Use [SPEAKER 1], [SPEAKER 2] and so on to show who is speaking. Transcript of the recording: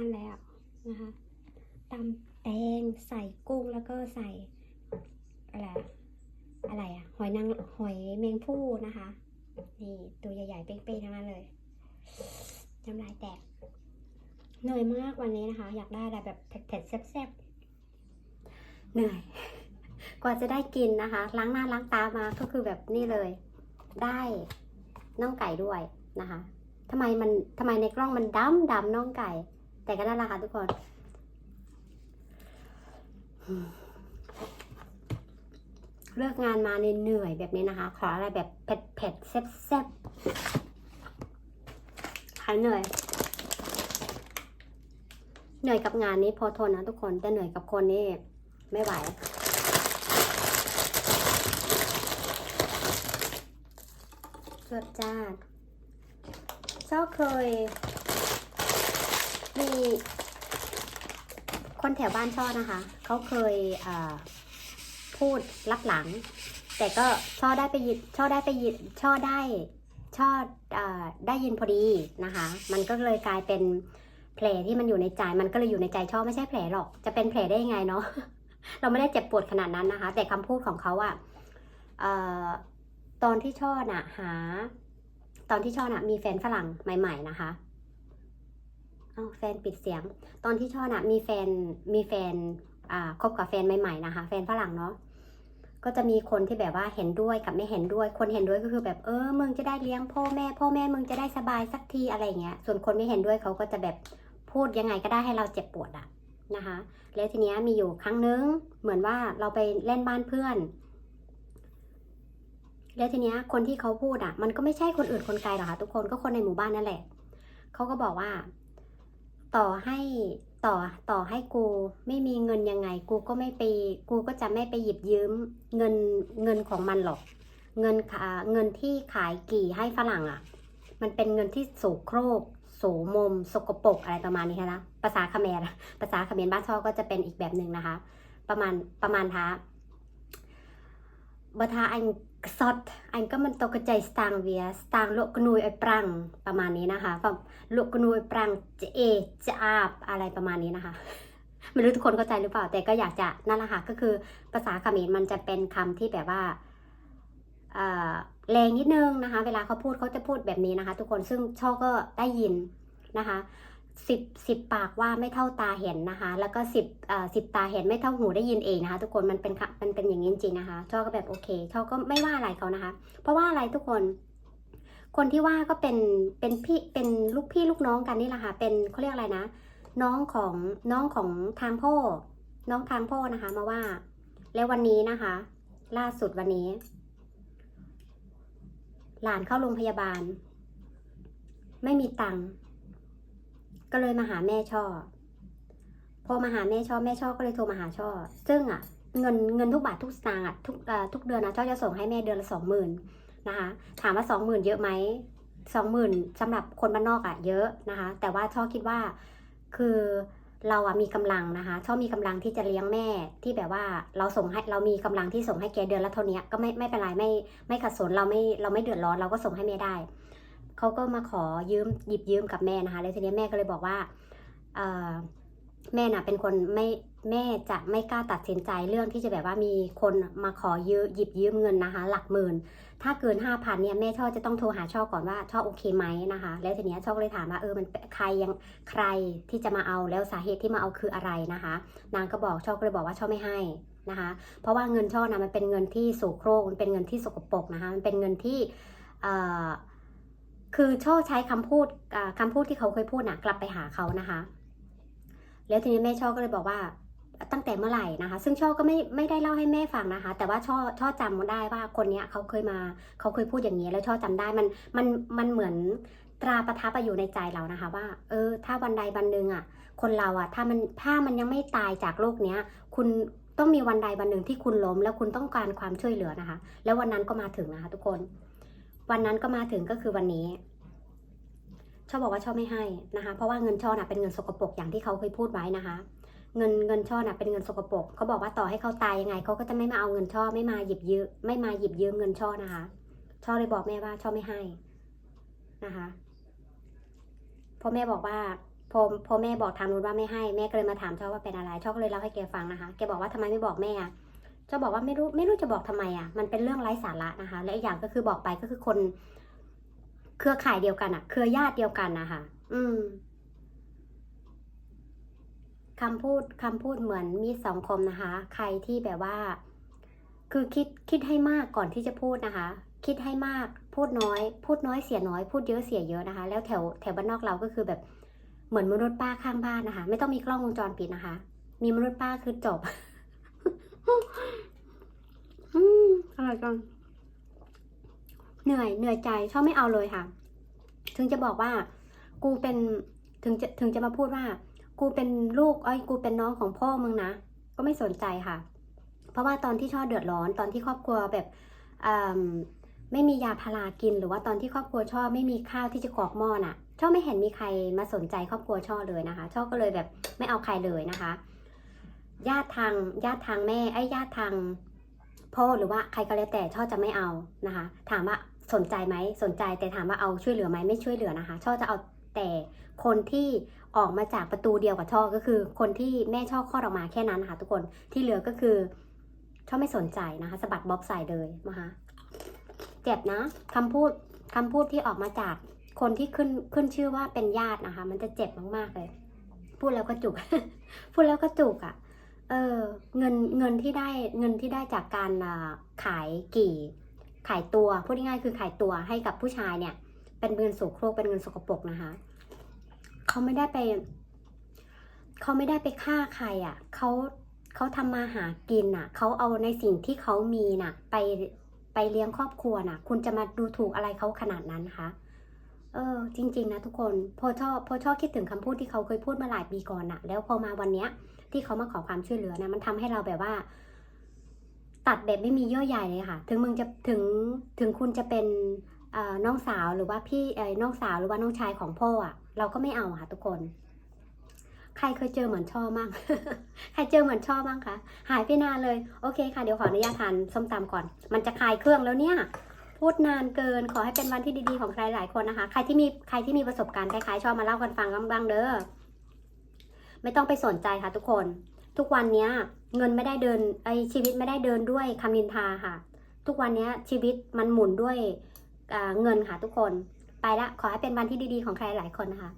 [SPEAKER 1] านแล้วนะคะตำแตงใส่กุ้งแล้วก็ใส่อะไรอะไรอะหอยนางหอยแมงผู้นะคะนี่ตัวใหญ่ๆเป้งๆทั้งนั้นเลยน้ำลายแตกเหนื่อยมากวันนี้นะคะ อยากได้อะไรแบบเผ็ดๆแซ่บๆเหนื่อย กว่าจะได้กินนะคะ ล้างหน้าล้างตามาก็คือแบบนี่เลย ได้น่องไก่ด้วยนะคะทำไมมันทำไมในกล้องมันดำดำน่องไก่ แต่ก็ได้ละค่ะทุกคนเลิกงานมาเหนื่อยแบบนี้นะคะ ขออะไรแบบเผ็ดเผ็ดๆแซ่บแซ่บหายเหนื่อย เหนื่อยกับงานนี้พอทนนะทุกคนแต่เหนื่อยกับคนนี่ไม่ไหวเกือบจ้าเจ้าเคย มีคนแถวบ้านช่อนะคะ เขาเคยพูดรับหลัง แต่ก็ช่อได้ไปยินช่อได้ไปยินช่อได้ช่ออาได้ยินพอดีนะคะ มันก็เลยกลายเป็นแผลที่มันอยู่ในใจ มันก็เลยอยู่ในใจช่อไม่ใช่แผลหรอก จะเป็นแผลได้ยังไงเนาะ เราไม่ได้เจ็บปวดขนาดนั้นนะคะ แต่คำพูดของเขาอะเอะตอนที่ช่อน่ะหา ตอนที่ช่อน่ะมีแฟนฝรั่งใหม่ ๆ นะคะ อาแฟนปิดเสียง ตอนที่ช่อนะมีแฟนมีแฟนอ่าคบกับแฟนใหม่ๆนะคะ แฟนฝรั่งเนาะก็จะมีคนที่แบบว่าเห็นด้วยกับไม่เห็นด้วย คนเห็นด้วยก็คือแบบเออมึงจะได้เลี้ยงพ่อแม่ พ่อแม่มึงจะได้สบายสักทีอะไรเงี้ย ส่วนคนไม่เห็นด้วยเขาก็จะแบบพูดยังไงก็ได้ให้เราเจ็บปวดอะนะคะ แล้วทีเนี้ยมีอยู่ครั้งนึงเหมือนว่าเราไปเล่นบ้านเพื่อน แล้วทีเนี้ยคนที่เขาพูดอะมันก็ไม่ใช่คนอื่นคนไกลหรอกค่ะทุกคนก็คนในหมู่บ้านนั่นแหละเขาก็บอกว่า ต่อให้ต่อต่อให้กูไม่มีเงินยังไง กูก็ไม่ไป กูก็จะไม่ไปหยิบยืมเงินเงินของมันหรอก เงินขาเงินที่ขายกี่ให้ฝรั่งอะ่ะ มันเป็นเงินที่โสโครกโสมม สกปรกอะไรประมาณนี้นะภาษาเขมรภาษาเขมรบ้านช่อก็จะเป็นอีกแบบหนึ่งนะคะ ประมาณประมาณท้าบทาอัน สดอันก็มันตกใจสตางเวียสตางโลกนุยไอปรังประมาณนี้นะคะแบบโลกนุยปรังจะเอจะอาบอะไรประมาณนี้นะคะไม่รู้ทุกคนเข้าใจหรือเปล่า แต่ก็อยากจะนั่นแหละค่ะก็คือภาษาเขมรมันจะเป็นคำที่แบบว่าแรงนิดนึงนะคะ เวลาเขาพูดเขาจะพูดแบบนี้นะคะ ทุกคนซึ่งช่อก็ได้ยินนะคะ สิบสิบปากว่าไม่เท่าตาเห็นนะคะ แล้วก็สิบเอ่อสิบตาเห็นไม่เท่าหูได้ยินเองนะคะ ทุกคนมันเป็นมันเป็นอย่างนี้จริงนะคะช่อก็แบบโอเคช่อก็ไม่ว่าอะไรเขานะคะ เพราะว่าอะไรทุกคน คนที่ว่าก็เป็นเป็นพี่เป็นลูกพี่ลูกน้องกันนี่แหละค่ะเป็นเขาเรียกอะไรนะ น้องของน้องของทางพ่อน้องทางพ่อนะคะ มาว่า แล้ววันนี้นะคะ ล่าสุดวันนี้ หลานเข้าโรงพยาบาล ไม่มีตังค์ ก็เลยมาหาแม่ช่อ พอมาหาแม่ช่อแม่ช่อก็เลยโทรมาหาช่อ ซึ่งอะเงินเงินทุกบาททุกสตางค์อะทุกเอ่อทุกเดือนนะช่อจะส่งให้แม่เดือนละสองหมื่นนะคะ ถามว่าสองหมื่นเยอะไหมสองหมื่นสำหรับคนบ้านนอกอะเยอะนะคะ แต่ว่าช่อคิดว่าคือเราอะมีกำลังนะคะช่อมีกำลังที่จะเลี้ยงแม่ที่แบบว่าเราส่งให้เรามีกำลังที่ส่งให้แกเดือนละเท่านี้ก็ไม่ไม่เป็นไรไม่ไม่ขัดสนเราไม่เราไม่เดือดร้อนเราก็ส่งให้แม่ได้ เขาก็มาขอยืมหยิบยืมกับแม่นะคะแล้วทีนี้แม่ก็เลยบอกว่าแม่น่ะเป็นคนไม่แม่จะไม่กล้าตัดสินใจเรื่องที่จะแบบว่ามีคนมาขอยืมหยิบยืมเงินนะคะ หลักหมื่น ถ้าเกินห้าพันเนี่ยแม่ช่อจะต้องโทรหาช่อก่อนว่าช่อโอเคไหมนะคะ แล้วทีนี้ช่อก็เลยถามว่าเออมันใครยังใครที่จะมาเอาแล้วสาเหตุที่มาเอาคืออะไรนะคะ นางก็บอกช่อก็เลยบอกว่าช่อไม่ให้นะคะ เพราะว่าเงินช่อนะมันเป็นเงินที่โสโครกมันเป็นเงินที่สกปรกนะคะมันเป็นเงินที่เอ่อ คือช่อใช้คำพูดอ่าคำพูดที่เขาเคยพูดนะกลับไปหาเขานะคะ แล้วทีนี้แม่ช่อก็เลยบอกว่าตั้งแต่เมื่อไหร่นะคะ ซึ่งช่อก็ไม่ไม่ได้เล่าให้แม่ฟังนะคะ แต่ว่าช่อช่อจำได้ว่าคนเนี้ยเขาเคยมาเขาเคยพูดอย่างนี้ แล้วช่อจำได้มันมันมันเหมือนตราประทับอยู่ในใจเรานะคะ ว่า เออ ถ้าวันใดวันหนึ่งอะ คนเราอะ ถ้ามันถ้ามันยังไม่ตายจากโลกเนี้ย คุณต้องมีวันใดวันหนึ่งที่คุณล้ม แล้วคุณต้องการความช่วยเหลือนะคะ แล้ววันนั้นก็มาถึงนะคะทุกคน วันนั้นก็มาถึงก็คือวันนี้ชอบบอกว่าชอบไม่ให้นะคะ เพราะว่าเงินช่อน่ะเป็นเงินสกปรกอย่างที่เขาเคยพูดไว้นะคะ เงินเงินช่อน่ะเป็นเงินสกปรกเขาบอกว่าต่อให้เขาตายยังไงเขาก็จะไม่มาเอาเงินช่อไม่มาหยิบยืมไม่มาหยิบยืมเงินช่อนะคะ ช่อเลยบอกแม่ว่าช่อไม่ให้นะคะพราะแม่บอกว่าพอพอแม่บอกทางนู้นว่าไม่ให้แม่ก็เลยมาถามชอบว่าเป็นอะไรชอบก็เลยเล่าให้แกฟังนะคะ แกบอกว่าทำไมไม่บอกแม่อะ ชอบอกว่าไม่รู้ไม่รู้จะบอกทำไมอะ มันเป็นเรื่องไร้สาระนะคะ และอีกอย่างก็คือบอกไปก็คือคน เครือข่ายเดียวกันอะ เครือญาติเดียวกันนะคะอืมคำพูดคำพูดเหมือนมีดสองคมนะคะ ใครที่แบบว่า คือคิดคิดให้มากก่อนที่จะพูดนะคะ คิดให้มากพูดน้อย พูดน้อยเสียน้อย พูดเยอะเสียเยอะนะคะ แล้วแถวแถวบ้านนอกเราก็คือแบบเหมือนมนุษย์ป้าข้างบ้านนะคะ ไม่ต้องมีกล้องวงจรปิดนะคะ มีมนุษย์ป้าคือจบ อร่อยจังเหนื่อยเหนื่อยใจชอบไม่เอาเลยค่ะ ถึงจะบอกว่า กูเป็นถึงจะถึงจะมาพูดว่า กูเป็นลูกเอ้ยกูเป็นน้องของพ่อมึงนะก็ไม่สนใจค่ะ เพราะว่าตอนที่ช่อเดือดร้อนตอนที่ครอบครัวแบบไม่มียาพารากิน หรือว่าตอนที่ครอบครัวช่อไม่มีข้าวที่จะกรอกหม้อน่ะช่อไม่เห็นมีใครมาสนใจครอบครัวช่อเลยนะคะช่อก็เลยแบบไม่เอาใครเลยนะคะ ญาติทางญาติทางแม่ไอ้ญาติทางพ่อหรือว่าใครก็แล้วแต่ช่อจะไม่เอานะคะ ถามว่าสนใจไหมสนใจแต่ถามว่าเอาช่วยเหลือไหมไม่ช่วยเหลือนะคะ ช่อจะเอาแต่คนที่ออกมาจากประตูเดียวกับช่อก็คือ คนที่แม่ช่อคลอดออกมาแค่นั้นนะคะทุกคนที่เหลือก็คือช่อไม่สนใจนะคะสะบัดบ๊อบใส่เลยนะคะเจ็บนะคำพูดคำพูดที่ออกมาจากคนที่ขึ้นขึ้นชื่อว่าเป็นญาตินะคะ มันจะเจ็บมากๆเลย พูดแล้วก็จุก พูดแล้วก็จุกอะ่ะ เออเงินเงินที่ได้เงินที่ได้จากการขายกี่ขายตัวพูดง่ายๆคือขายตัวให้กับผู้ชายเนี่ย เป็นเงินโสโครกเป็นเงินสกปรกนะคะเขาไม่ได้ไปเขาไม่ได้ไปฆ่าใครอะ่ะเขาเขาทำมาหากินอะเขาเอาในสิ่งที่เขามีน่ะ ไปไปเลี้ยงครอบครัวน่ะ คุณจะมาดูถูกอะไรเขาขนาดนั้นคะ เออ จริง ๆ นะทุกคนพอชอบพอชอบคิดถึงคำพูดที่เขาเคยพูดมาหลายปีก่อนน่ะแล้วพอมาวันเนี้ย ที่เขามาขอความช่วยเหลือนะมันทำให้เราแบบว่า ตัดแบบไม่มีเยื่อใยเลยค่ะ ถึงมึงจะถึงถึงคุณจะเป็นอ่อน้องสาวหรือว่าพี่เอ่อน้องสาวหรือว่าน้องชายของพ่ออะเราก็ไม่เอาค่ะทุกคน ใครเคยเจอเหมือนช่อมั่งใครเจอเหมือนชอบมั้งคะหายไปนานเลยโอเคค่ะเดี๋ยวขออนุญาตทานส้มตำก่อน มันจะคลายเครื่องแล้วเนี่ย พูดนานเกิน ขอให้เป็นวันที่ดีๆของใครหลายคนนะคะ ใครที่มีใครที่มีประสบการณ์คล้ายๆชอบมาเล่ากันฟังบ้างเด้อ ไม่ต้องไปสนใจค่ะ ทุกคน ทุกวันเนี้ยเงินไม่ได้เดินไอชีวิตไม่ได้เดินด้วยคำนินทาค่ะ ทุกวันเนี้ยชีวิตมันหมุนด้วยเงินค่ะทุกคน ไปละขอให้เป็นวันที่ดีๆของใครหลายคนนะคะ